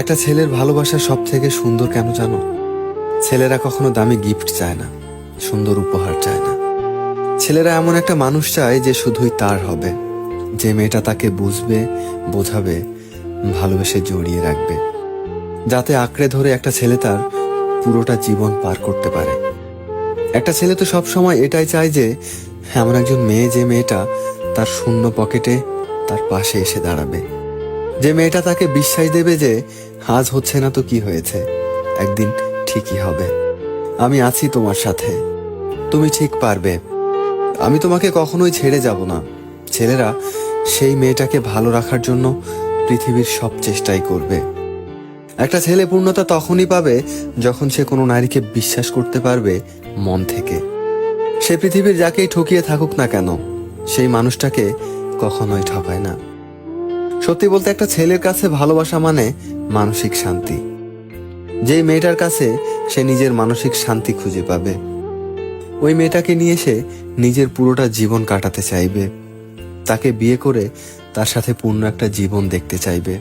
একটা ছেলের ভালোবাসা সব থেকে সুন্দর কেন জানো? ছেলেরা কখনো দামি গিফট চায় না, সুন্দর উপহার চায় না। ছেলেরা এমন একটা মানুষ চায় যে শুধুই তার হবে, যে মেয়েটা তাকে বুঝবে, বোঝাবে, ভালোবেসে জড়িয়ে রাখবে, যাতে আঁকড়ে ধরে একটা ছেলে তার পুরোটা জীবন পার করতে পারে। একটা ছেলে তো সব সময় এটাই চায় যে এমন একজন মেয়ে যে মেয়েটা তার শূন্য পকেটে তার পাশে এসে দাঁড়াবে। যে মেয়েটা তাকে বিশ্বাস দেবে যে আজ হচ্ছে না তো কি হয়েছে? একদিন ঠিকই হবে। আমি আছি তোমার সাথে। তুমি ঠিক পারবে। আমি তোমাকে কখনোই ছেড়ে যাব না। ছেলেরা সেই মেয়েটাকে ভালো রাখার জন্য পৃথিবীর সব চেষ্টাই করবে। একটা ছেলে পূর্ণতা তখনই পাবে যখন সে কোনো নারীকে বিশ্বাস করতে পারবে মন থেকে। সে পৃথিবীর যাকেই ঠকিয়ে থাকুক না কেন, সেই মানুষটাকে কখনোই ঠকায় না। সত্যি বলতে একটা ছেলের কাছে ভালোবাসা মানে মানসিক শান্তি। যে মেয়েটার কাছে সে নিজের মানসিক শান্তি খুঁজে পাবে, ওই মেয়েটাকে নিয়ে সে নিজের পুরোটা জীবন কাটাতে চাইবে। তাকে বিয়ে করে তার সাথে পূর্ণ একটা জীবন দেখতে চাইবে।